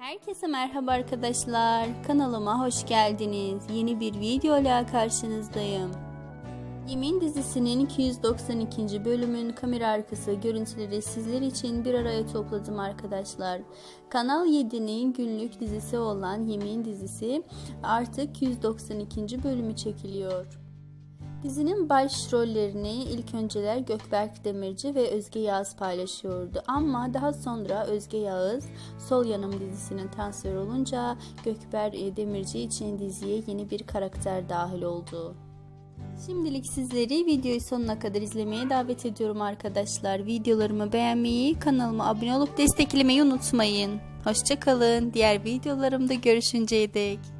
Herkese merhaba arkadaşlar. Kanalıma hoş geldiniz. Yeni bir video ile karşınızdayım. Yemin dizisinin 292. bölümün kamera arkası görüntüleri sizler için bir araya topladım arkadaşlar. Kanal 7'nin günlük dizisi olan Yemin dizisi artık 192. bölümü çekiliyor. Dizinin başrollerini ilk önceler Gökberk Demirci ve Özge Yağız paylaşıyordu. Ama daha sonra Özge Yağız Sol Yanım dizisinin transfer olunca Gökberk Demirci için diziye yeni bir karakter dahil oldu. Şimdilik sizleri videoyu sonuna kadar izlemeye davet ediyorum arkadaşlar. Videolarımı beğenmeyi, kanalıma abone olup desteklemeyi unutmayın. Hoşçakalın. Diğer videolarımda görüşünceye dek.